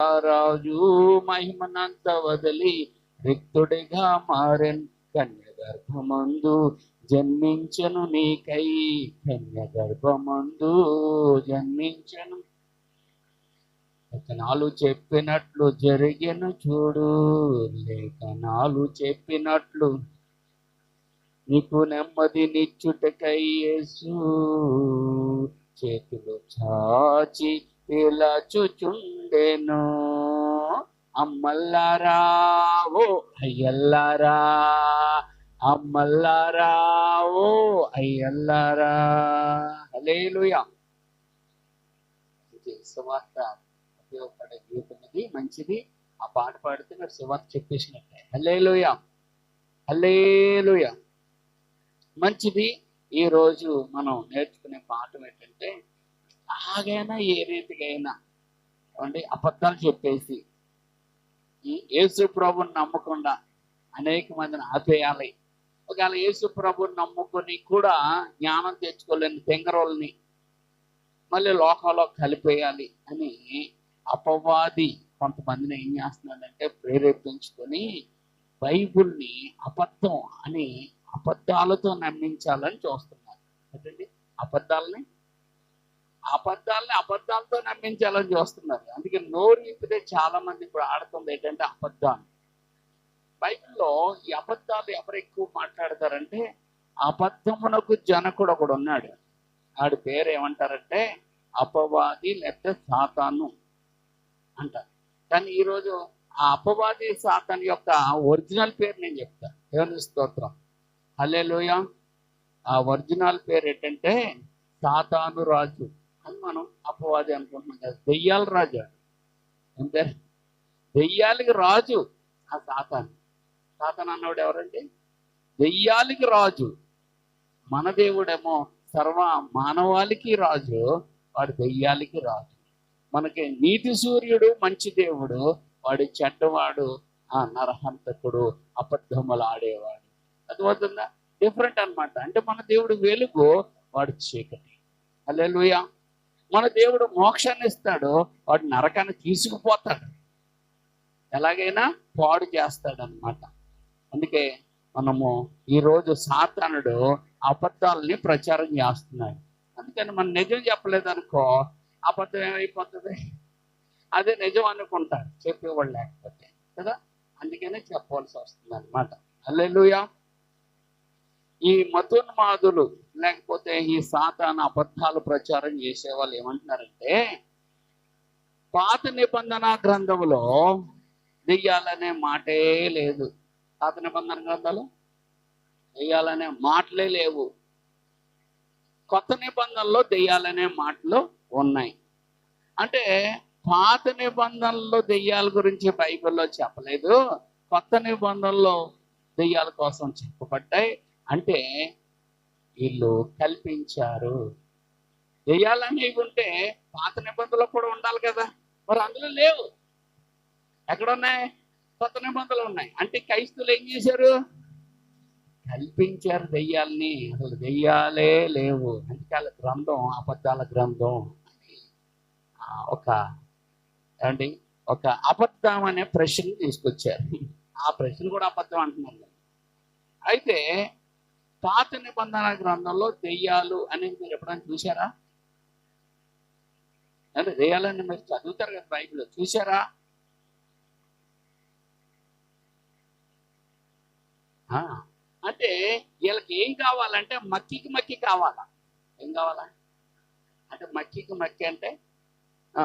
రాజు మహిమనంత వదిలి రిక్తుడిగా మారెన్ కన్య గర్భమందు జన్మించను నీకై కన్య గర్భమందు జన్మించను లేఖనాలు చెప్పినట్లు జరిగిను చూడు. లేఖనాలు చెప్పినట్లు నీకు నెమ్మది నిచ్చుటకై యేసు. చేతులు చాచి పిలచుచుండెను అమ్మల్లారా ఓ అయ్యల్లారా అమ్మల్లారా ఓ అయ్యల్లారా. అలేలుయా ఇది సువార్త ఉపయోగపడే గీతం ఇది మంచిది. ఆ పాట పాడితే మీరు సువార్త చెప్పేసినట్టే. హల్లేలుయా. హల్లేలుయా. మంచిది. ఈ రోజు మనం నేర్చుకునే పాఠం ఏంటంటే ఎలాగైనా ఏ రీతికైనా అయినా. ఏమండి? అబద్ధాలు చెప్పేసి. యేసు ప్రభుని నమ్మకుండా అనేక మందిని ఆపేయాలి. ఒకవేళ యేసు ప్రభుని నమ్ముకొని కూడా జ్ఞానం తెచ్చుకోలేని తెంగరోల్ని మళ్ళీ లోకంలో కలిపేయాలి అని అపవాది కొంతమందిని ఏం చేస్తున్నాడంటే ప్రేరేపించుకొని బైబుల్ని అబద్ధం అని అబద్ధాలతో నమ్మించాలని చూస్తున్నారు. ఏంటండి అబద్ధాలని అబద్ధాలని అబద్ధాలతో నమ్మించాలని చూస్తున్నారు. అందుకే నోరు విప్పితే చాలా మంది ఇప్పుడు ఆడుతుంది ఏంటంటే అబద్ధాలు. బైబిల్లో ఈ అబద్ధాలు ఎవరు ఎక్కువ మాట్లాడతారంటే అబద్ధమునకు జనకుడు ఒకడు ఉన్నాడు. ఆడి పేరు ఏమంటారంటే అపవాది లేకపోతే సాతాను అంటారు. కానీ ఈరోజు ఆ అపవాది సాతాన్ యొక్క ఒరిజినల్ పేరు నేను చెప్తాను దేవుని స్తోత్రం. హల్లెలూయ. ఆ ఒరిజినల్ పేరు ఏంటంటే సాతాను రాజు. అని మనం అపవాది అనుకుంటున్నాం కదా. దెయ్యాల రాజు ఏం దెయ్యాలకి రాజు ఆ సాతాను. సాతాన్ అన్నవాడు ఎవరండి? దెయ్యాలకి రాజు. మన దేవుడేమో సర్వ మానవాళికి రాజు వాడు దెయ్యాలకి రాజు. మనకి నీతి సూర్యుడు మంచి దేవుడు వాడు చెడ్డవాడు ఆ నరహంతకుడు అబద్ధములు ఆడేవాడు. అది డిఫరెంట్ అన్నమాట. అంటే మన దేవుడు వెలుగు వాడు చీకటి. అల్లెలుయా మన దేవుడు మోక్షాన్ని ఇస్తాడు వాడు నరకాన్ని తీసుకుపోతాడు. ఎలాగైనా పాడు చేస్తాడనమాట అందుకే మనము ఈరోజు సాతానుడు అబద్ధాలని ప్రచారం చేస్తున్నాడు. అందుకని మనం నిజం చెప్పలేదనుకో అబద్ధం ఏమైపోతుంది? అదే నిజం అనుకుంటారు. చెప్పేవాళ్ళు లేకపోతే కదా? అందుకనే చెప్పవలసి వస్తుంది అనమాట అల్లెలుయా ఈ మతోన్మాదులు లేకపోతే ఈ సాతాన అబద్ధాలు ప్రచారం చేసే వాళ్ళు ఏమంటున్నారంటే పాత నిబంధన గ్రంథంలో దెయ్యాలనే మాటే లేదు. పాత నిబంధన గ్రంథాలు? దెయ్యాలనే మాటలే లేవు. కొత్త నిబంధనలో దెయ్యాలనే మాటలు ఉన్నాయి. అంటే పాత నిబంధనలో దెయ్యాల గురించి బైబిల్లో చెప్పలేదు. కొత్త నిబంధనలో దెయ్యాల కోసం చెప్పబడ్డాయి. అంటే వీళ్ళు కల్పించారు. దెయ్యాలనేవి ఉంటే పాత నిబంధనలు కూడా ఉండాలి కదా. మరి అందులో లేవు. ఎక్కడ ఉన్నాయి కొత్త నిబంధనలు ఉన్నాయి. అంటే క్రైస్తులు ఏం చేశారు? కల్పించారు దెయ్యాలని. అసలు దెయ్యాలే లేవు. అందుకే వాళ్ళ గ్రంథం అబద్ధాల గ్రంథం అని ఒక ఏమండి? ఒక అబద్ధం అనే ప్రశ్న తీసుకొచ్చారు. ఆ ప్రశ్న కూడా అబద్ధం అంటున్నారు. అయితే పాత నిబంధన గ్రంథంలో దెయ్యాలు అనేది మీరు ఎప్పుడైనా చూసారా అంటే దెయ్యాలని మీరు చదువుతారు కదా బైబిల్ చూసారా ఆ, అంటే వీళ్ళకి ఏం కావాలంటే మక్కికి మక్కి కావాలా? ఏం కావాలా? అంటే మక్కికి మక్కి అంటే ఆ,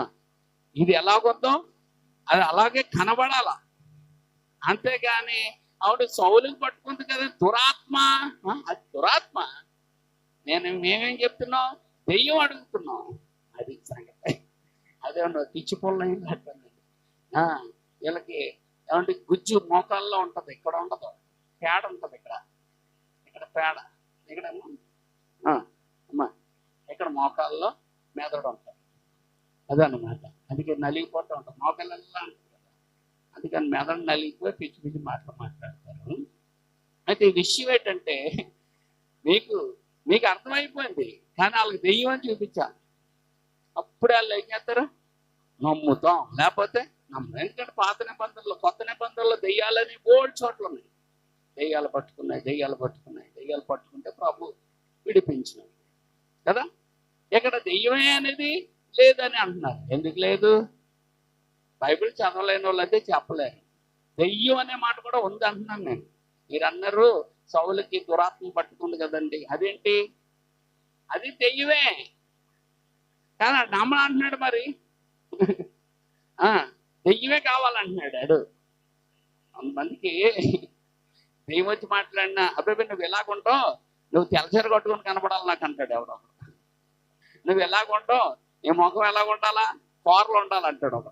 ఇది ఎలాగొద్దాం అది అలాగే కనబడాలా? అంతేగాని ఆవిడ సౌలుకి పట్టుకుంది కదా దురాత్మ. అది దురాత్మ. నేను మేమేం చెప్తున్నాం? దెయ్యం అడుగుతున్నాం. అది సంగతి. అదే ఉండదు పిచ్చి పుల్ల వీళ్ళకి ఏమంటే గుజ్జు మోకాల్లో ఉంటది ఇక్కడ ఉండదు. పేడ ఉంటుంది ఇక్కడ. ఇక్కడ పేడ. ఇక్కడ అమ్మా ఇక్కడ మోకాల్లో మెదడు ఉంటుంది. అదనమాట అందుకే నలిగిపోతూ ఉంటుంది మోకాళ్ళల్లా ఉంటుంది అందుకని మెదడు నలిగిపోయి పిచ్చి పిచ్చి మాటలు మాట్లాడతారు. అయితే ఈ విషయం ఏంటంటే మీకు మీకు అర్థమైపోయింది. కానీ వాళ్ళకి దెయ్యం అని చూపించాలి. అప్పుడు వాళ్ళు ఏం చేస్తారు? నమ్ముతాం. లేకపోతే నమ్మను ఎందుకంటే పాత నిబంధనలు కొత్త నిబంధనలు దెయ్యాలని బోల్డ్ చోట్ల ఉన్నాయి. దెయ్యాలు పట్టుకున్నాయి దెయ్యాలు పట్టుకున్నాయి దెయ్యాలు పట్టుకుంటే ప్రభు విడిపించినవి కదా? ఇక్కడ దెయ్యమే అనేది లేదని అంటున్నారు. ఎందుకు లేదు? బైబిల్ చదవలేని వాళ్ళైతే చెప్పలేరు. దెయ్యం అనే మాట కూడా ఉంది అంటున్నాను నేను. మీరు అన్నారు సౌలకి దురాత్మ పట్టుకుంది కదండి. అదేంటి? అది దెయ్యమే. కానీ అది నమ్మ అంటున్నాడు మరి. ఆ, దెయ్యమే కావాలంటున్నాడు అడు కొంతమందికి దెయ్యం వచ్చి మాట్లాడినా అబ్బాయి నువ్వు ఎలాగుంటావు నువ్వు తెల్లచీర కట్టుకొని కనపడాలి నాకు అంటాడు ఎవడో నువ్వు ఎలాగుంటావు నీ ముఖం ఎలాగుండాలా కూరలు ఉండాలంటాడు ఒక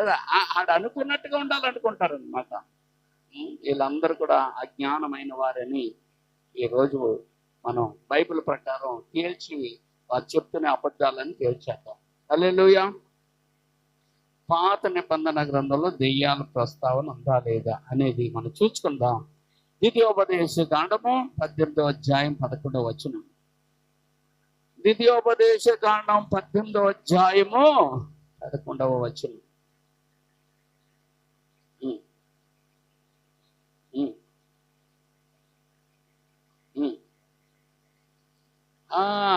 ఆడు అనుకున్నట్టుగా ఉండాలనుకుంటారు అనమాట వీళ్ళందరూ కూడా అజ్ఞానమైన వారని ఈరోజు మనం బైబిల్ ప్రకారం తేల్చి వారు చెప్తున్న అబద్ధాలని తేల్చేద్దాం. అల్లెలుయ పాత నిబంధన గ్రంథంలో దెయ్యాల ప్రస్తావన ఉందా లేదా అనేది మనం చూసుకుందాం. ద్వితీయోపదేశ కాండము పద్దెనిమిదో అధ్యాయం పదకొండవ వచనం. ద్వితీయోపదేశ కాండం పద్దెనిమిదో అధ్యాయము పదకొండవ వచనం.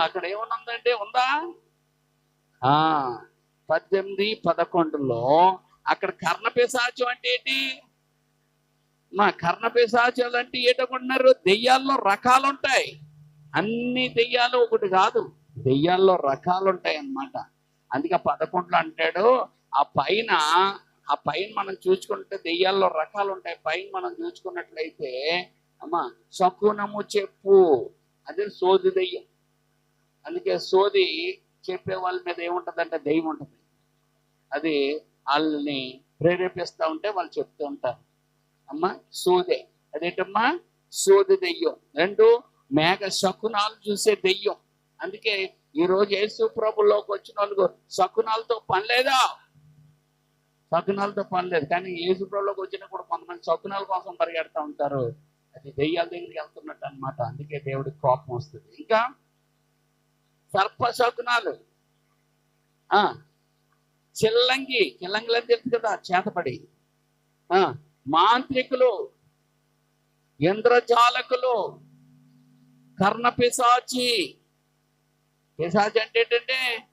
అక్కడ ఏమనుందంటే ఉందా? ఆ పద్దెనిమిది పదకొండులో అక్కడ కర్ణ పిశాచం అంటే ఏంటి? మా కర్ణ పిశాచాలు అంటే ఏటకుంటున్నారు దెయ్యాల్లో రకాలు ఉంటాయి అన్ని దెయ్యాలు ఒకటి కాదు. దెయ్యాల్లో రకాలు ఉంటాయి అన్నమాట అందుకే పదకొండులో అంటాడు ఆ పైన ఆ పైన మనం చూసుకుంటే దెయ్యాల్లో రకాలు ఉంటాయి పైన మనం చూసుకున్నట్లయితే అమ్మా శకునము చెప్పు. అదే సోది దెయ్యం. అందుకే సోది చెప్పే వాళ్ళ మీద ఏముంటుందంటే దెయ్యం ఉంటుంది అది వాళ్ళని ప్రేరేపిస్తూ ఉంటే వాళ్ళు చెప్తూ ఉంటారు. అమ్మా సోదే. అదేంటమ్మా? సోది దెయ్యం. రెండు మేఘ శకునాలు చూసే దెయ్యం. అందుకే ఈరోజు యేసు ప్రభులోకి వచ్చిన వాళ్ళకు శకునాలతో పని లేదా? శకునాలతో పని లేదు. కానీ యేసు ప్రభులోకి వచ్చినప్పుడు కొంతమంది శకునాల కోసం పరిగెడతా ఉంటారు. అది దెయ్యాల దగ్గరికి వెళ్తున్నట్టు అనమాట అందుకే దేవుడికి కోపం వస్తుంది. ఇంకా సర్పశకునాలు. ఆ చిల్లంగి చిల్లంగిలు అని తెలుసు కదా చేతపడి. ఆ మాంత్రికులు ఇంద్రజాలకులు కర్ణ పిశాచి పిశాచి అంటే ఏంటంటే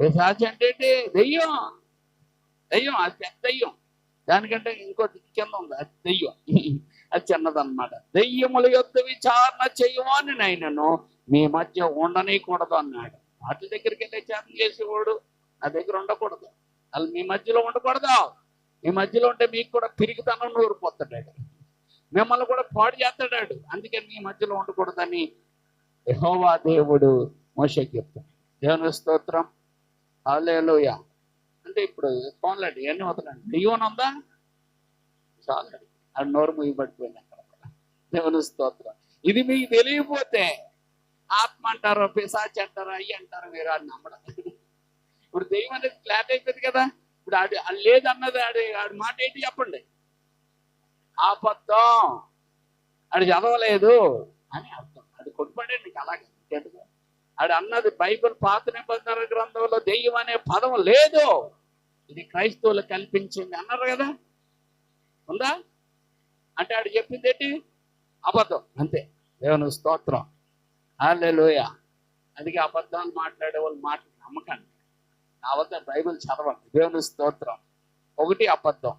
పిశాచి అంటే ఏంటి? దెయ్యం. దెయ్యం అది పెద్ద దెయ్యం. దానికంటే ఇంకో కింద ఉంది అది దెయ్యం. అది చిన్నదన్నమాట. దెయ్యముల యొక్క విచారణ చేయమని నైనను మీ మధ్య ఉండనీయకూడదు అన్నాడు. వాటి దగ్గరికి వెళ్ళి విచారణ చేసేవాడు నా దగ్గర ఉండకూడదు. వాళ్ళు మీ మధ్యలో ఉండకూడదు? మీ మధ్యలో ఉంటే మీకు కూడా తిరిగితనం నూరిపోతాడు మిమ్మల్ని కూడా పాడు చేస్తాడాడు. అందుకని మీ మధ్యలో ఉండకూడదని యహోవా దేవుడు మోషకి చెప్తాడు. దేవుని స్తోత్రం. అలేలోయ అంటే ఇప్పుడు ఫోన్లండి ఇవన్నీ వదలండి. దెయ్యం ఉందా? చాలు అది నోరు ముయ్యబడిపోయింది అక్కడ. దేవుని స్తోత్రం. ఇది మీకు తెలియకపోతే ఆత్మ అంటారు పిశాచి అంటారు అయ్యి అంటారు మీరు అని నమ్మడం ఇప్పుడు దెయ్యం అనేది క్లాట్ అయిపోయింది కదా. ఇప్పుడు ఆడు లేదన్నది ఆడి ఆడి మాట ఏంటి చెప్పండి? అబద్ధం ఆడు చదవలేదు. అని అర్థం. అది కొట్టుబడే నీకు అలాగే ఆడు అన్నది బైబిల్ పాత నిబంధన గ్రంథంలో దెయ్యం అనే పదం లేదు. ఇది క్రైస్తవులు కల్పించింది అన్నారు కదా. ఉందా? అంటే ఆడు చెప్పింది ఏంటి? అబద్ధం. అంతే. దేవుని స్తోత్రం. హల్లెలూయ అందుకే అబద్ధాలు మాట్లాడే వాళ్ళు మాట నమ్మకండి. వద్ద బైబిల్ చదవండి. దేవుని స్తోత్రం. ఒకటి అబద్ధం.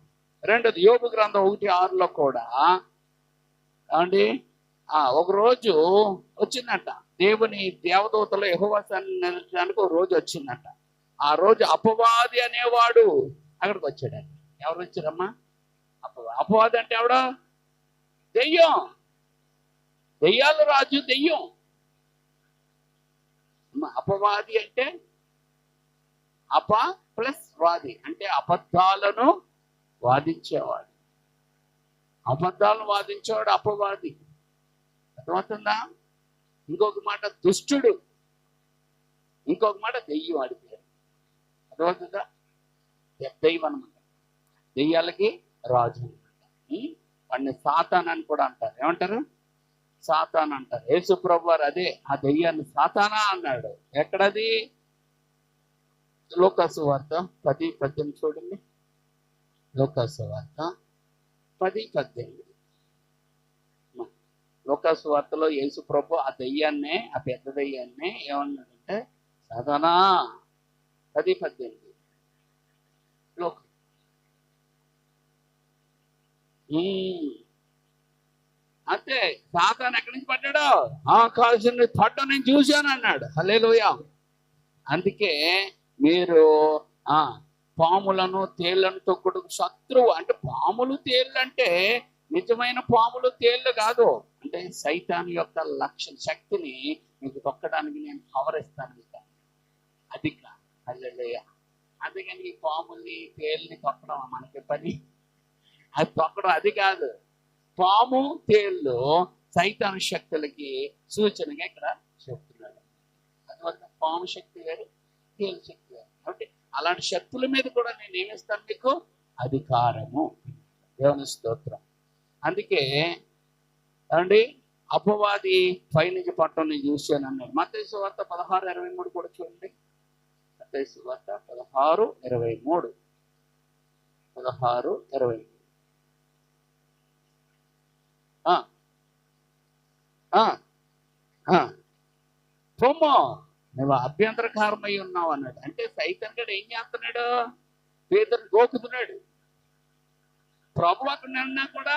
రెండోది యోగు గ్రంథం ఒకటి ఆరులో కూడా అండి ఆ ఒక రోజు వచ్చిందంట. దేవుని దేవదూతలు యహోవాసాన్ని నిలచడానికి ఒక రోజు వచ్చిందంట. ఆ రోజు అపవాది అనేవాడు అక్కడికి వచ్చాడంట. ఎవరు వచ్చారమ్మా? అపవా అపవాది అంటే ఎవడు? దెయ్యం. దెయ్యాలు రాజు దెయ్యం. అపవాది అంటే? అప ప్లస్ వాది. అంటే అబద్ధాలను వాదించేవాడు. అబద్ధాలను వాదించేవాడు అపవాది. అర్థమవుతుందా? ఇంకొక మాట దుష్టుడు. ఇంకొక మాట దెయ్యం వాడి పేరు. అర్థమవుతుందా? దైవం అనమాట దెయ్యాలకి రాజు అనమాట. వాడిని సాతాన్ అని కూడా అంటారు. ఏమంటారు? సాతాన్ అంటారు. యేసు ప్రభు వారు అదే ఆ దెయ్యాన్ని సాతానా అన్నాడు. ఎక్కడది? లోకాసు వార్త పది పద్దెనిమిది చూడండి. లోకాసు వార్త పది పద్దెనిమిది. లోకాసు వార్తలో యేసు ప్రభు ఆ దెయ్యాన్నే ఆ పెద్ద దెయ్యాన్నే ఏమన్నాడంటే సాతానా పది పద్దెనిమిది. లోక అంతే సాతాన్ ఎక్కడి నుంచి పడ్డాడు? ఆకాశం పడ్డ నేను చూశాను అన్నాడు. హలేలుయా అందుకే మీరు ఆ పాములను తేళ్ళను తొక్కుడు శత్రువు. అంటే పాములు తేళ్ళు అంటే నిజమైన పాములు తేళ్ళు కాదు. అంటే సైతాన్ యొక్క లక్ష శక్తిని మీకు తొక్కడానికి నేను పవర్ అది కాదు. హల్లెలూయ. అందుకని ఈ పాముల్ని తేళ్ళని తొక్కడం మనకి పని. అది తొక్కడం అది కాదు. పాము తేళ్ళు సైతాన్ శక్తులకి సూచనగా ఇక్కడ చెప్తున్నాడు. అందువల్ల పాము శక్తి గారు తేలు శక్తి గారు కాబట్టి అలాంటి శక్తుల మీద కూడా నేను ఏమిస్తాను మీకు? అధికారము. దేవుని స్తోత్రం. అందుకే అండి అపవాది పైనుంచి పట్టణం నేను చూశాను అన్నాడు. మతేసు వార్త పదహారు ఇరవై మూడు కూడా చూడండి. మతేసు వార్త పదహారు ఇరవై మూడు. పదహారు ఇరవై మూడు ఆ. ఆ. ఆ. నువ్వు అభ్యంతరకారమై ఉన్నావు అన్నాడు అంటే సైతం గడు ఏం చేస్తున్నాడు పేదరు గోకుతున్నాడు ప్రభు అక్కడ నిన్నా కూడా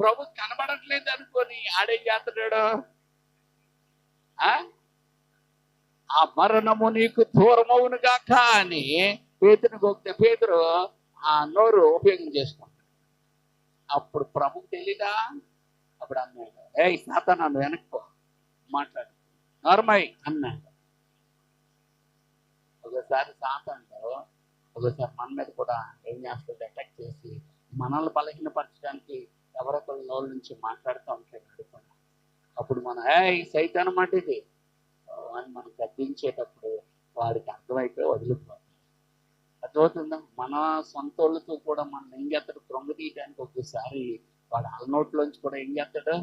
ప్రభు కనబడట్లేదు అనుకొని ఆడేం చేస్తున్నాడు ఆ? ఆ మరణము నీకు దూరమవును గాక అని పేతుని గోకితే పేదరు ఆ నోరు ఉపయోగం చేసుకుంటాడు అప్పుడు ప్రభు తెలీదా? అప్పుడు అన్నాడు. ఏ సాతానా నన్ను వెనక్కో మాట్లాడు. నార్మై అన్నాడు. ఒకసారి సాతాన్లో ఒకసారి మన మీద కూడా ఏం చేస్తుంది అటాక్ చేసి మనల్ని బలహీనపరచడానికి ఎవరొకరి నోళ్ళ నుంచి మాట్లాడుతూ ఉంటాడు అడుగుకుండా అప్పుడు మనం ఏ సైతాన్ మాట ఇది. అని మనం గద్దించేటప్పుడు వాడికి అర్థమైపోయి వదిలిపోతాం. అర్థమవుతుందా? మన సొంత వాళ్ళతో కూడా మనం ఏం చేస్తాడు? తీయడానికి ఒక్కసారి వాడు అలనోట్లోంచి కూడా ఏం చేస్తాడు?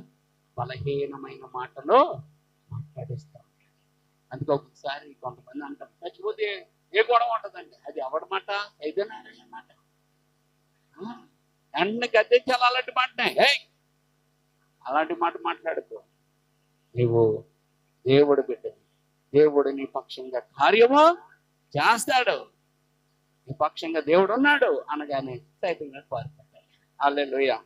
బలహీనమైన మాటలు మాట్లాడిస్తా ఉంటాడు అందుకే ఒక్కొక్కసారి కొంతమంది అంటారు చచ్చిపోతే ఏ గొడవ ఉంటుందండి? అది ఎవడి మాట? సైదనారాయణ మాట. అన్ని గద్దెచ్చాలి అలాంటి మాటనే. హే అలాంటి మాట మాట్లాడుకో. నీవు దేవుడు బిడ్డ. దేవుడు నీ పక్షంగా కార్యము చేస్తాడు. విపక్షంగా దేవుడు ఉన్నాడు అనగానే సైతం పారిపోతాడు. అల్లెలుయ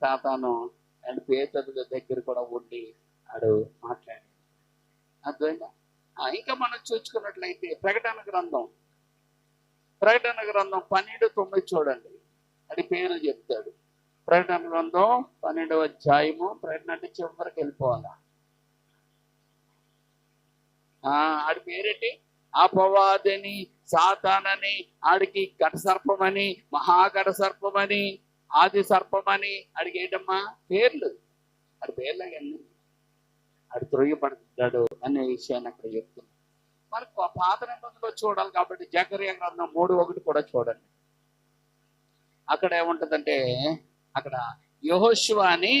సాతాను అండ్ పేదల దగ్గర కూడా ఉండి ఆడు మాట్లాడాడు. అర్థమైందా? ఇంకా మనం చూసుకున్నట్లయితే ప్రకటన గ్రంథం. ప్రకటన గ్రంథం పన్నెండు తొమ్మిది చూడండి. అది పేరు చెప్తాడు. ప్రకటన గ్రంథం పన్నెండవ అధ్యాయము ప్రకటన అంటే చివరికి వెళ్ళిపోవాలా? ఆ, ఆడి పేరేంటి? అపవాదిని సాతానని ఆడికి ఘట సర్పమని మహాఘట సర్పమని ఆది సర్పమని ఆడికి ఏంటమ్మా పేర్లు. ఆడి పేర్లు ఆడు త్రొయ్యబడతాడు అనే విషయాన్ని అక్కడ చెప్తున్నాడు. మరి పాత నిబంధనలో చూడాలి కాబట్టి జకర్య గ్రంథం మూడు ఒకటి కూడా చూడండి. అక్కడ ఏముంటదంటే అక్కడ యహోశివ అని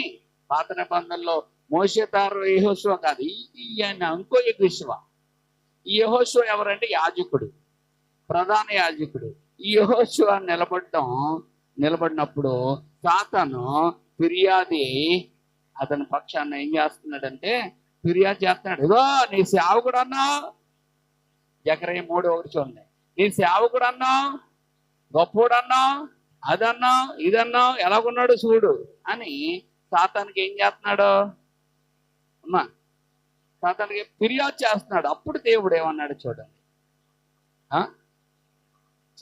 పాత నిబంధనలో మోసేతారు యహోశివ కాదు ఈయన అంకో యహోశివ ఈ యహోశివ ఎవరంటే యాజకుడు. ప్రధాన యాజకుడు. ఈ యహోశివ నిలబడటం నిలబడినప్పుడు సాతాను ఫిర్యాది అతని పక్షాన్ని ఏం చేస్తున్నాడంటే ఫిర్యాదు చేస్తున్నాడు. ఏదో నీ సేవకుడు అన్నావు ఎకరే మూడు ఒకటి చూడండి. నీ సేవకుడు అన్నావు గొప్పోడు అన్నావు అదన్నావు ఇదన్నావు ఎలాగున్నాడు చూడు. అని సాతానికి ఏం చేస్తున్నాడు? అమ్మా సాతానికి ఫిర్యాదు చేస్తున్నాడు. అప్పుడు దేవుడు ఏమన్నాడు చూడండి. ఆ?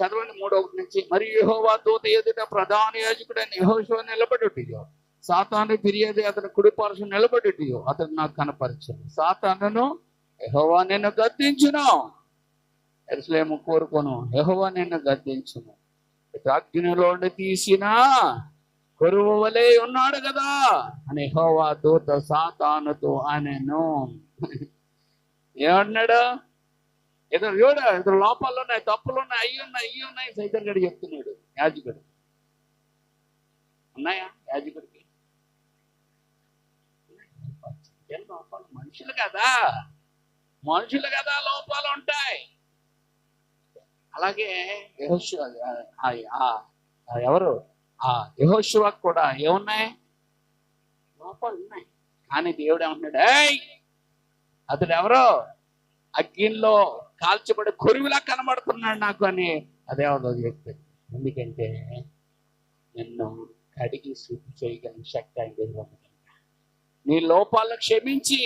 చదవండి మూడో నుంచి. మరి యహోవా దూత ఎదుట ప్రధాన యాజకుడైన యహోశివ నిలబడుటియో? సాతాను ఫిర్యాదు అతని కుడిపార్శ్వ నిలబడుటియో? అతను నాకు కనపరచను. సాతానును యహోవా నిన్ను గద్దించును. ఎరుసలేము కోరుకోను. యెహోవా నిన్ను గద్దించును. ఇటు తీసిన కొరువు వలె ఉన్నాడు కదా అని యెహోవా దూత సాతానుతో అనెను. ఏమన్నాడు ఏదో చూడు ఇద్దరు లోపాలు ఉన్నాయి తప్పులు ఉన్నాయి అయ్యి ఉన్నాయి అయ్యి ఉన్నాయి సైతం గడి చెప్తున్నాడు యాజకుడు. ఉన్నాయా యాజకుడికి? లోపాలు మనుషులు కదా. మనుషులు కదా లోపాలు ఉంటాయి. అలాగే ఆ, ఎవరు? ఆ యహోశివకు కూడా ఏమున్నాయి? లోపాలు ఉన్నాయి. కానీ దేవుడు ఏమంటున్నాడు అతడు ఎవరో? అగ్గిల్లో కాల్చబడి కొరివిలా కనబడుతున్నాడు నాకు అని. అదే ఎవరో చెప్తాడు ఎందుకంటే నిన్ను కడిగి శుద్ధి చేయగలిగిన శక్తి ఆయన దగ్గర. నీ లోపాలను క్షమించి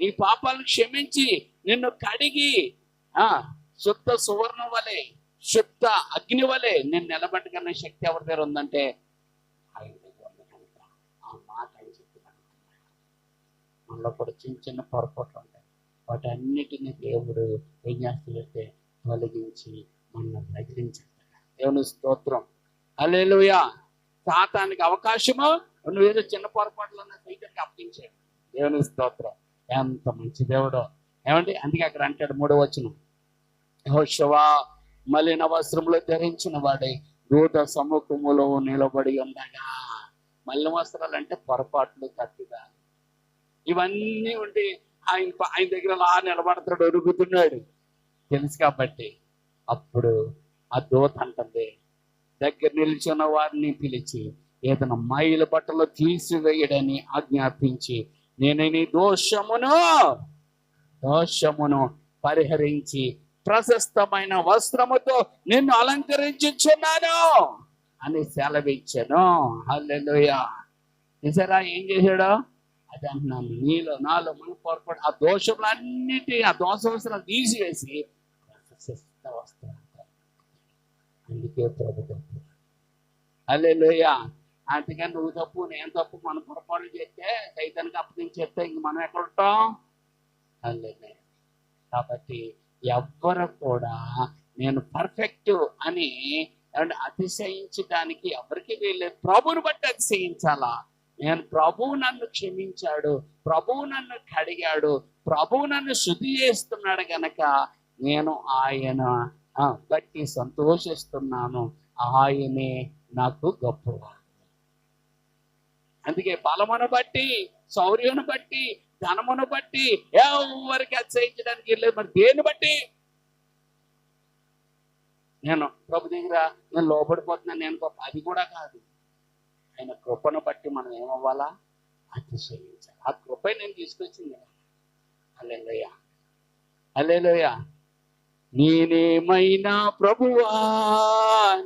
నీ పాపాలను క్షమించి నిన్ను కడిగి ఆ శుద్ధ సువర్ణ వలె శుద్ధ అగ్ని వలె నేను నిలబెట్టగలిగిన శక్తి ఎవరి దగ్గర ఉందంటే ఆయన దగ్గర ఉంది కనుక. ఆ మాట ఆయన చెప్తున్నాడు. మనలో కూడా చిన్న చిన్న పొరపాట్లు వాటన్నిటిని దేవుడు ఏం చేస్తాడంటే తొలగించి మనం ప్రకటించాడు దేవుని స్తోత్రం. అలేలుయా సాతానికి అవకాశము. నువ్వేదో చిన్న పొరపాట్లు సైతానికి అప్పగించాడు దేవుని స్తోత్రం. ఎంత మంచి దేవుడో. ఏమండి? అందుకే అక్కడ అంటాడు మూడో వచ్చిన యెహోషువా మలిన వస్త్రములు ధరించిన వాడై దూత సముఖములో నిలబడి ఉండగా. మలిన వస్త్రాలు అంటే పొరపాట్లు తట్టుగా ఇవన్నీ ఉండి ఆయన ఆయన దగ్గర అలా నిలబడతాడు అడుగుతున్నాడు తెలుసు కాబట్టి అప్పుడు ఆ దూత అంటుంది దగ్గర నిలిచిన వారిని పిలిచి ఏదైనా మైల బట్టలు తీసివేయడని ఆజ్ఞాపించి నేను నీ దోషమును దోషమును పరిహరించి ప్రశస్తమైన వస్త్రముతో నిన్ను అలంకరించుచున్నాను అని సెలవిచ్చాను. హల్లెలుయా. నిజరా ఏం చేశాడు? అది అంటున్నాను. నీలో నాలో మన పొరపాటు ఆ దోషములన్నిటి ఆ దోష అవసరం తీసివేసి ప్రశస్త అందుకే ప్రభు తప్పు హల్లెలూయా. అందుకని నువ్వు తప్పు నేను తప్పు మన పొరపాటు చేస్తే సైతానికి అప్పగించేస్తే ఇంక మనం ఎక్కడ ఉంటాం? అల్లే కాబట్టి ఎవ్వరు కూడా నేను పర్ఫెక్ట్ అని అతిశయించడానికి ఎవరికి వీళ్ళే ప్రభుని బట్టి అతిశయించాలా? నేను ప్రభువు నన్ను క్షమించాడు ప్రభువు నన్ను కడిగాడు ప్రభువు నన్ను శుద్ధి చేస్తున్నాడు గనక నేను ఆయన బట్టి సంతోషిస్తున్నాను. ఆయనే నాకు గొప్పవాడు. అందుకే బలమును బట్టి శౌర్యను బట్టి ధనమును బట్టి ఎవరికి అత్యయించడానికి వెళ్ళలేదు మరి దేన్ని బట్టి? నేను ప్రభు దగ్గర నేను లోపడిపోతున్నాను నేను గొప్ప అది కూడా కాదు. ఆయన కృపను బట్టి మనం ఏమవ్వాలా? అతిశయించాలి. ఆ కృప నేను తీసుకొచ్చింది. అల్లెలోయ అల్లెలోయ నేనేమైనా ప్రభువా?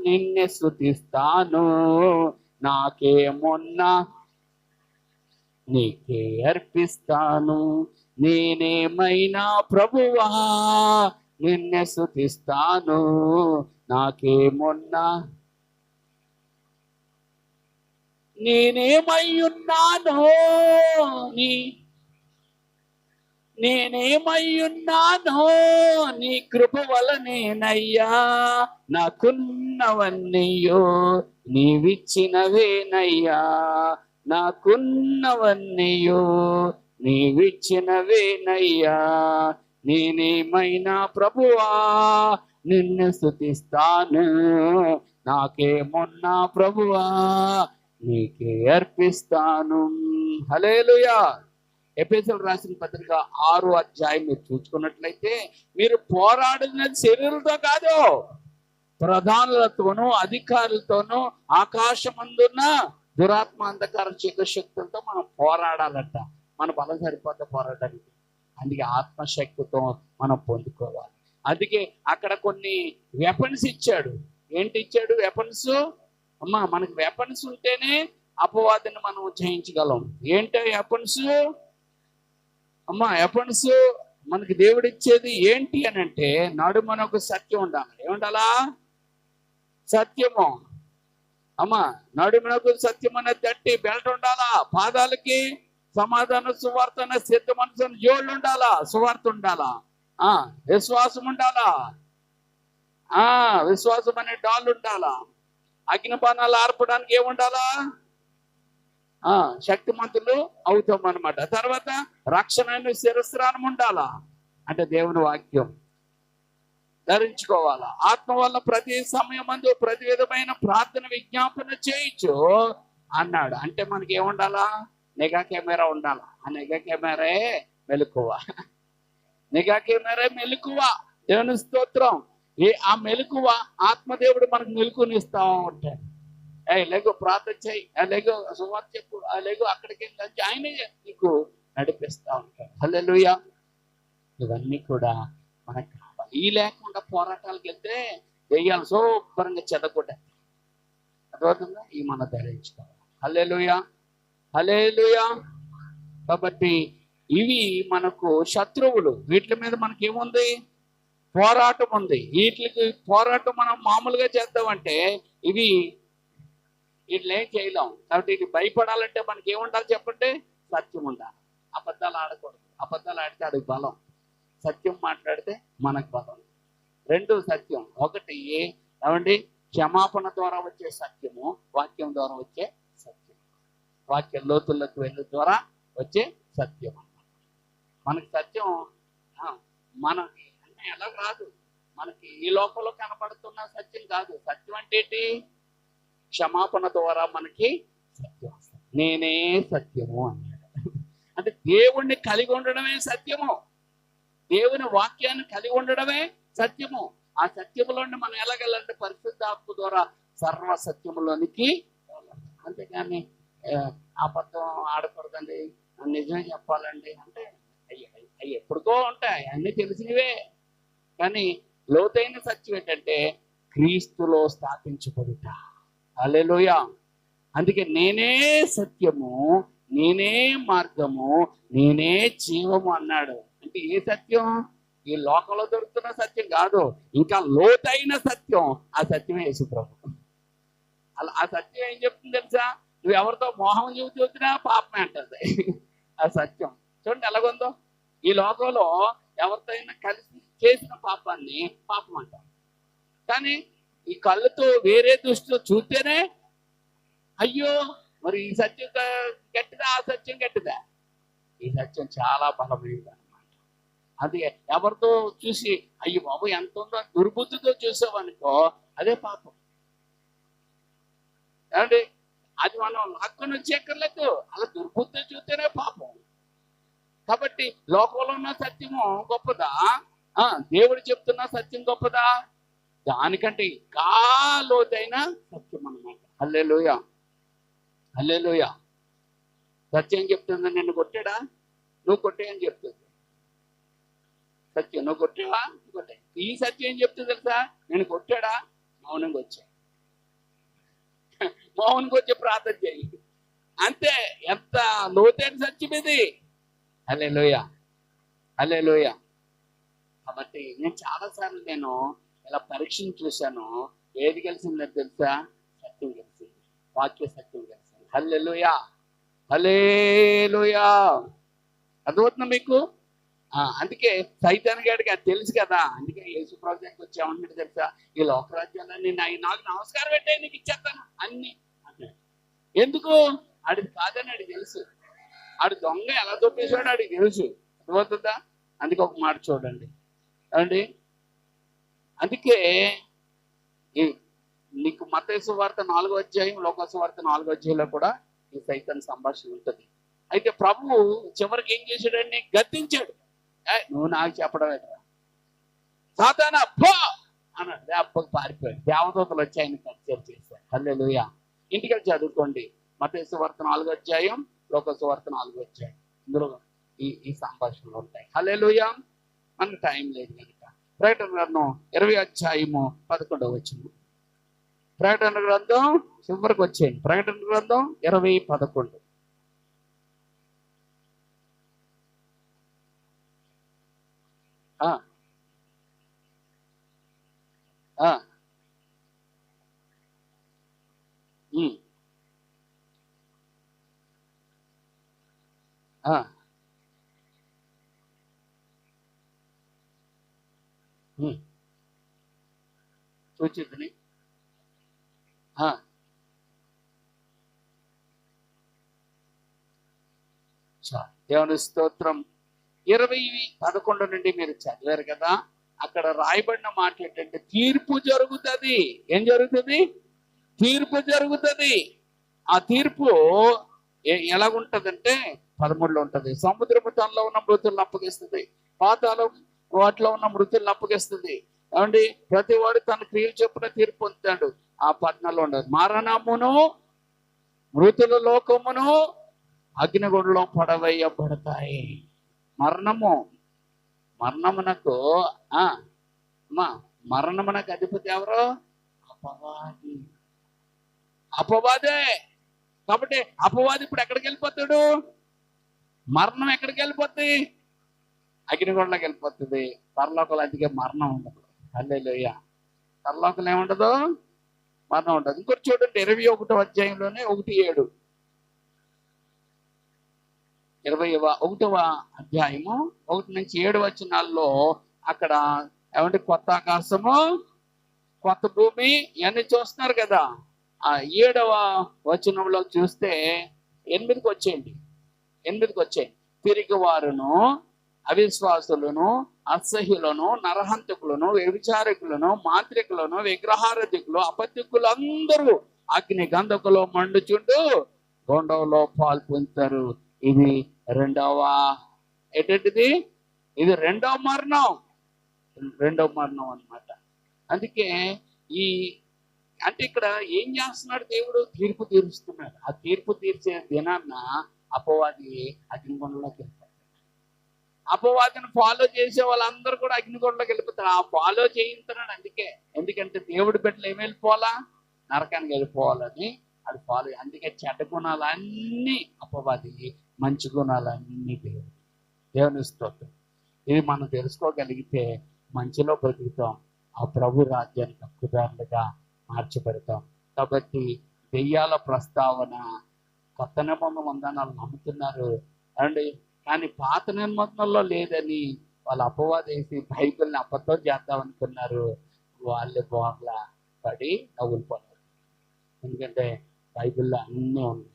నిన్నే స్థుతిస్తాను నాకేమున్నా నీకే అర్పిస్తాను. నేనేమైనా ప్రభువా? నిన్నే స్థుతిస్తాను నాకేమున్నా నేనేమై ఉన్నాను నీ నేనేమై నీ కృప వలనేనయ్యా నాకున్నవన్నయ్యో నీవిచ్చినవేనయ్యా. నాకున్నవన్నయ్యో నీవిచ్చినవేనయ్యా. నేనేమైనా ప్రభువా? నిన్ను స్థుతిస్తాను నాకేమున్నా ప్రభువా? నీకే అర్పిస్తాను. హలేలుయా ఎపిసోడ్ రాసిన పత్రిక ఆరు అధ్యాయం మీరు చూసుకున్నట్లయితే మీరు పోరాడినది శరీరంతో కాదు ప్రధానులతోనూ అధికారులతోనూ ఆకాశమందున్న దురాత్మ అంధకార శక్తులతో మనం పోరాడాలంట. మన బలం సరిపోతే పోరాడడానికి అందుకే ఆత్మశక్తితో మనం పొందుకోవాలి. అందుకే అక్కడ కొన్ని వెపన్స్ ఇచ్చాడు. ఏంటి ఇచ్చాడు వెపన్స్ అమ్మా మనకు వెపన్స్ ఉంటేనే అపవాదిని మనం జయించగలం. ఏంటి వెపన్స్ అమ్మా వెపన్స్ మనకి దేవుడు ఇచ్చేది ఏంటి అని అంటే నాడు మనకు సత్యం ఉండాలి. ఏముండాలా? సత్యము. అమ్మా నాడు మనకు సత్యం అనే తట్టి బెల్ట్ ఉండాలా? పాదాలకి సమాధాన సువార్త అనే సిద్ధ మనసు జోళ్ళు ఉండాలా? సువార్త ఉండాలా? ఆ విశ్వాసం ఉండాలా? ఆ విశ్వాసం అనే డాల్ ఉండాలా? అగ్నిపానాలు ఆర్పడానికి ఏముండాలా? ఆ శక్తిమంతులు అవుతాం అనమాట తర్వాత రక్షణ శిరస్రానం ఉండాలా? అంటే దేవుని వాక్యం. ధరించుకోవాలా? ఆత్మ వల్ల ప్రతి సమయం అందు ప్రతి విధమైన ప్రార్థన విజ్ఞాపన చేయొచ్చు అన్నాడు. అంటే మనకి ఏముండాలా? నిఘా కెమెరా ఉండాలా? ఆ నిఘా కెమెరే మెలకువ. నిఘా కెమెరా మెలకువ. దేవుని స్తోత్రం. ఏ ఆ మెలకువ ఆత్మదేవుడు మనకు మెలకునిస్తా ఉంటాడు. ఏ లేగో ప్రార్థన చేయి లేగో సువార్త చెప్పు లేగో అక్కడికి వెళ్ళి ఆయనే నీకు నడిపిస్తా ఉంటాడు. హల్లెలూయా. ఇవన్నీ కూడా మనకు కావాలి ఈ లేకుండా పోరాటాలకు వెళ్తే దెయ్యాలు శుభ్రంగా చెదగొట్టాయి అర్థమవుతుందా? ఈ మన ధరించుకోవాలి హల్లెలూయా. హల్లెలూయా. కాబట్టి ఇవి మనకు శత్రువులు. వీటి మీద మనకి ఏముంది పోరాటం ఉంది. వీటికి పోరాటం మనం మామూలుగా చేద్దామంటే ఇవి వీటిని ఏం చేయలేం. కాబట్టి ఇది భయపడాలంటే మనకి ఏముండాలి చెప్పండి? సత్యం ఉండాలి. అబద్ధాలు ఆడకూడదు. అబద్ధాలు ఆడితే అడిగి బలం. సత్యం మాట్లాడితే మనకు బలం. రెండు సత్యం. ఒకటి ఏమండి? క్షమాపణ ద్వారా వచ్చే సత్యము వాక్యం ద్వారా వచ్చే సత్యం వాక్య లోతుల్లోకి వెళ్ళే ద్వారా వచ్చే సత్యం మనకి సత్యం మనకి మనకి ఎలా రాదు? మనకి ఈ లోకంలో కనపడుతున్న సత్యం కాదు. సత్యం అంటే ఏంటి? క్షమాపణ ద్వారా మనకి సత్యం నేనే సత్యము అన్నాడు. అంటే దేవుణ్ణి కలిగి ఉండడమే సత్యము. దేవుని వాక్యాన్ని కలిగి ఉండడమే సత్యము. ఆ సత్యములోని మనం ఎలాగెళ్ళాలంటే పరిశుద్ధాత్మ ద్వారా సర్వ సత్యములోనికి అంతేగాని ఆ, అబద్ధం ఆడకూడదండి. నిజమే చెప్పాలండి. అంటే అయ్యి ఎప్పుడుకో ఉంటాయి. అన్నీ తెలిసినవే. కానీ లోతైన సత్యం ఏంటంటే క్రీస్తులో స్థాపించబడుట. అలెలోయ అందుకే నేనే సత్యము నేనే మార్గము నేనే జీవము అన్నాడు. అంటే ఏ సత్యం? ఈ లోకంలో దొరుకుతున్న సత్యం కాదు. ఇంకా లోతైన సత్యం ఆ సత్యమే యేసుప్రభు. అలా ఆ సత్యం ఏం చెప్తుంది తెలుసా? నువ్వు ఎవరితో మోహం చూసి వచ్చినా పాపమే అంటది. ఆ సత్యం. చూడండి ఎలాగుందో. ఈ లోకంలో ఎవరితో అయినా కలిసి చేసిన పాపాన్ని పాపం అంటాం కానీ ఈ కళ్ళతో వేరే దృష్టిలో చూస్తేనే అయ్యో మరి ఈ సత్యం గట్టిదా? ఆ సత్యం గట్టిదా? ఈ సత్యం చాలా బలమైంది అనమాట అది ఎవరితో చూసి అయ్యో బాబు ఎంత ఉందో దుర్బుద్ధితో చూసావనుకో అదే పాపం. ఏమండి? అది మనం లాక్కొని వచ్చేక్కర్లేదు అలా దుర్బుద్ధి చూస్తేనే పాపం. కాబట్టి లోకంలో ఉన్న సత్యము గొప్పదా? ఆ దేవుడు చెప్తున్న సత్యం గొప్పదా? దానికంటే ఇంకా లోతైన సత్యం అన్నమాట. అల్లెలోయ అల్లెలోయ సత్యం చెప్తుంది? నిన్ను కొట్టాడా? నువ్వు కొట్టేయని చెప్తుంది. సత్యం. నువ్వు కొట్టావా? కొట్టే ఈ సత్యం ఏం చెప్తుంది తెలుసా? నేను కొట్టాడా? మౌనంగా వచ్చా. మౌనంగా వచ్చి ప్రార్థన చేయి. అంతే. ఎంత లోతైన సత్యం ఇది? అలే లోయ లోయ కాబట్టి నేను చాలాసార్లు నేను ఇలా పరీక్షను చూశాను. ఏది గెలిచిందో తెలుసా? సత్యం గెలిచింది. వాక్య సత్యం గెలిచింది. హల్లే లోయ హలే లోయ అర్థమవుతుందా మీకు? ఆ, అందుకే సైతాన్ గారికి అది తెలుసు కదా. అందుకే యేసు ప్రాజెక్ట్ వచ్చి ఏమంటాడు తెలుసా? ఈ లోకరాజ్యాలన్నీ నా- నాకు నమస్కారం పెట్టే నీకు ఇచ్చేస్తాను. అన్ని అన్నాడు ఎందుకు? ఆడిది కాదని ఆడికి తెలుసు. ఆడు దొంగ ఎలా దొప్పేశాడో ఆడికి తెలుసు. అర్థమవుతుందా? అందుకే ఒక మాట చూడండి. అండి అందుకే నీకు మతేసు వార్త నాలుగో అధ్యాయం లోకసు వార్త నాలుగో అధ్యాయంలో కూడా ఈ సైతాన్ సంభాషణ ఉంటుంది. అయితే ప్రభువు చివరికి ఏం చేశాడండి? గద్దించాడు. నువ్వు నాకు చెప్పడం ఎట్రా సాతానా పో! అన్నాడు. అప్పకి పారిపోయాడు. దేవదూతలు వచ్చి ఆయన కల్చర్ చేశారు. హల్లెలూయా. ఇంటికి వెళ్ళి చదువుకోండి. మతేసు వార్త నాలుగో అధ్యాయం లోకసు వార్త నాలుగో అధ్యాయం. ఇందులో ఈ ఈ సంభాషణలు ఉంటాయి. హల్లెలూయా. మనకు టైం లేదు కనుక. ప్రకటన గ్రంథం ఇరవై అధ్యాయము పదకొండవ వచ్చింది ప్రకటన గ్రంథం చివరికి వచ్చేయండి. ప్రకటన గ్రంథం ఇరవై పదకొండు. ఆ. ఆ. ఉమ్. ఆ. ఉమ్. చూచిద్దని దేవుని స్తోత్రం. ఇరవై పదకొండు నుండి మీరు చదివారు కదా అక్కడ రాయబడిన మాట ఏంటంటే తీర్పు జరుగుతుంది. ఏం జరుగుతుంది? తీర్పు జరుగుతుంది. ఆ తీర్పు ఎలాగుంటదంటే పదమూడులో ఉంటది. సముద్రపు తనలో ఉన్న మృతులను అప్పగిస్తుంది. పాతాళం వాటిలో ఉన్న మృతులను అప్పగిస్తుంది ఏమండి? ప్రతి వాడు తన క్రియలు చొప్పున తీర్పు పొందుతాడు. ఆ పట్టణంలో ఉండదు. మరణమును మృతుల లోకమును అగ్నిగుండంలో పడవేయబడతాయి. మరణము మరణమునకు ఆ అమ్మా మరణమునకు అధిపతి ఎవరు? అపవాది. అపవాదే. కాబట్టి అపవాది ఇప్పుడు ఎక్కడికి వెళ్ళిపోతాడు? మరణం ఎక్కడికి వెళ్ళిపోతుంది అగ్నిగుండలోకి వెళ్ళిపోతుంది పరలోకలు అందుకే మరణం ఉండదు. అల్లెలుయ్య పరలోకలు ఏముండదు? మరణం ఉండదు. ఇంకోటి చూడండి ఇరవై ఒకటో అధ్యాయంలోనే ఒకటి ఏడు. ఇరవై ఒకటవ అధ్యాయము ఒకటి నుంచి ఏడు వచనాల్లో అక్కడ ఏమంటే కొత్త ఆకాశము కొత్త భూమి ఇవన్నీ చూస్తున్నారు కదా. ఆ ఏడవ వచనంలో చూస్తే ఎనిమిదికి వచ్చేయండి. ఎనిమిదికి వచ్చేయండి. తిరిగి వారును అవిశ్వాసులను అసహ్యులను నరహంతకులను వ్యభిచారకులను మాంత్రికులను విగ్రహారధికులు అపత్యకులందరూ అగ్ని గంధకులో మండుచుండు గొండవలో పాలు పొందుతారు. ఇది రెండవ ఏంటంటిది? ఇది రెండవ మరణం. రెండవ మరణం అన్నమాట. అందుకే ఈ అంటే ఇక్కడ ఏం చేస్తున్నాడు దేవుడు? తీర్పు తీరుస్తున్నాడు. ఆ తీర్పు తీర్చే దినాన్న అపవాది అగ్నిగుండంలోకి వెళ్తాడు అపవాదిని ఫాలో చేసే వాళ్ళందరూ కూడా అగ్నిగుండంలోకి వెళ్ళిపోతారు. ఆ ఫాలో చేయించున్నాడు అందుకే. ఎందుకంటే దేవుడి బిడ్డలు ఏమి వెళ్ళిపోవాలా? నరకానికి వెళ్ళిపోవాలని అది ఫాలో అందుకే చెడ్డ గుణాలన్నీ అపవాది మంచి గుణాలన్నీ దేవుడు. దేవుని స్తోత్రం. ఇది మనం తెలుసుకోగలిగితే మంచిలో బ్రతుకుతాం. ఆ ప్రభు రాజ్యానికి హక్కుదారులుగా మార్చబడతాం. కాబట్టి దెయ్యాల ప్రస్తావన కొత్త నిబంధన ఉందని వాళ్ళు నమ్ముతున్నారు. అండి కానీ పాత నిబంధనలో లేదని వాళ్ళు అపవాదేసి బైబిల్ని అబద్ధం చేద్దాం అనుకున్నారు వాళ్ళే బోర్ల పడి నవ్వులిపోతారు ఎందుకంటే బైబిల్లో అన్నీ ఉన్నాయి.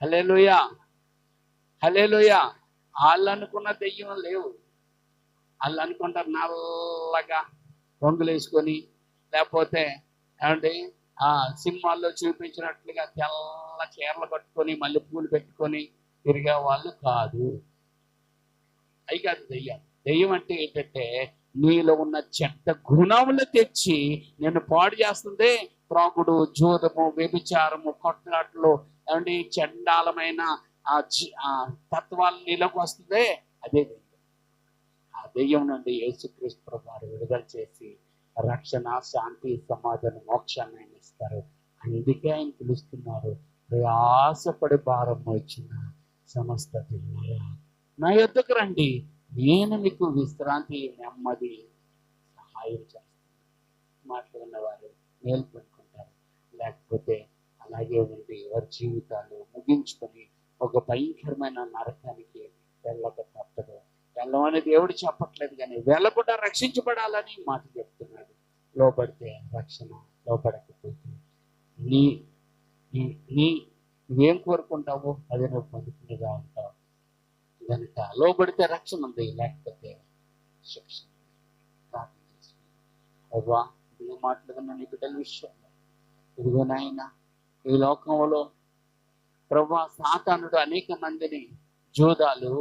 హలే లోయ హలే లోయ వాళ్ళు అనుకున్న దెయ్యం లేవు. వాళ్ళు అనుకుంటారు నల్లగా రంగులు వేసుకొని లేకపోతే ఏమండి? ఆ సినిమాల్లో చూపించినట్లుగా తెల్ల చీరలు కట్టుకొని మళ్ళీ పూలు పెట్టుకొని తిరిగే వాళ్ళు కాదు. అవి కాదు దెయ్యం. దెయ్యం అంటే ఏంటంటే నీలో ఉన్న చెడ్డ గుణములు తెచ్చి నేను పాడు చేస్తుంది. త్రాగుడు జోదము వ్యభిచారము కొట్లాట్లు ఏమండి చండాలమైన ఆ తత్వాలు నీలోకి వస్తుంది. అదే దెయ్యం. ఆ దెయ్యం నుండి యేసుక్రీస్తు వారు విడుదల చేసి రక్షణ శాంతి సమాధానం మోక్షాన్ని ఆయన ఇస్తారు. అందుకే ఆయన పిలుస్తున్నారు. ప్రయాసపడి భారం వచ్చిన సమస్త దినారా నా యొద్దకు రండి. నేను మీకు విశ్రాంతి నెమ్మది సహాయం చేస్తాను. మాట్లాడిన వారు మేల్కొనుకుంటారు లేకపోతే అలాగే ఉండి వారి జీవితాలు ముగించుకొని ఒక భయంకరమైన నరకానికి వెళ్ళక తప్పదు. వెళ్ళమని దేవుడు చెప్పట్లేదు కానీ వెళ్ళకుండా రక్షించబడాలని మాట చెప్తున్నాడు. లోపడితే రక్షణ లోపడకపోతే నీ నీ- నీ నువ్వేం కోరుకుంటావో? అది నువ్వు పొందుకునేగా ఉంటావు. కనుక లోబడితే రక్షణ ఉంది లేకపోతే శిక్షణ ప్రార్థన చేసుకుందాం. ప్రభువా మాట్లాడుతున్న నీ బిడ్డల విషయంలో ఇదిగో నాయన ఈ లోకంలో ప్రభా సాతానుడు అనేక మందిని జూదాలు